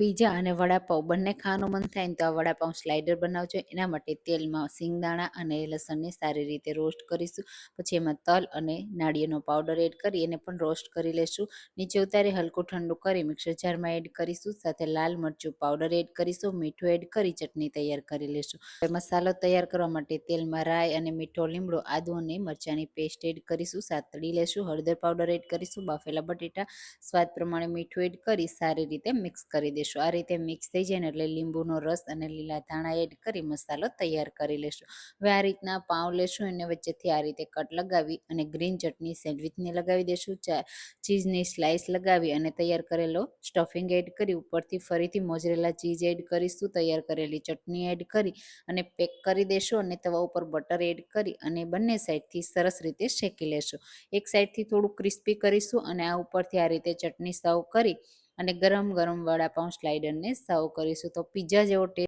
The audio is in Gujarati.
પીઝા અને વડાપાઉં. બંને ખાવાનું મન થાય ને તો આ વડાપાઉં સ્લાઇડર બનાવજો. એના માટે તેલમાં સિંગદાણા અને લસણને સારી રીતે રોસ્ટ કરીશું. પછી એમાં તલ અને નાળિયેરનો પાવડર એડ કરી એને પણ રોસ્ટ કરી લેશું. નીચે ઉતારી હલકું ઠંડુ કરી મિક્સર જારમાં એડ કરીશું. સાથે લાલ મરચું પાવડર એડ કરીશું. મીઠું એડ કરી ચટણી તૈયાર કરી લેશું. મસાલો તૈયાર કરવા માટે તેલમાં રાઈ અને મીઠો લીમડો, આદુ અને મરચાંની પેસ્ટ એડ કરીશું. સાતડી લેશું. હળદર પાવડર એડ કરીશું. બાફેલા બટેટા, સ્વાદ પ્રમાણે મીઠું એડ કરી સારી રીતે મિક્સ કરી દઈશું આ રીતે મિક્સ થઈ જાય ને એટલે લીંબુનો રસ અને લીલા ધાણા એડ કરી મસાલો તૈયાર કરી લેશું. હવે આ રીતના પાઉં લેશું, એને વચ્ચેથી આ રીતે કટ લગાવી અને ગ્રીન ચટણી સેન્ડવિચને લગાવી દેશું. ચીઝની સ્લાઇસ લગાવી અને તૈયાર કરેલો સ્ટફિંગ એડ કરી ઉપરથી ફરીથી મોજરેલા ચીઝ એડ કરીશું. તૈયાર કરેલી ચટણી એડ કરી અને પેક કરી દેશું અને તવા ઉપર બટર એડ કરી અને બંને સાઈડથી સરસ રીતે શેકી લેશું. એક સાઈડથી થોડું ક્રિસ્પી કરીશું અને આ ઉપરથી આ રીતે ચટણી સર્વ કરી અને ગરમ ગરમ વડાપાઉં સ્લાઇડરને સર્વ કરીશું. તો પીઝા જેવો ટેસ્ટ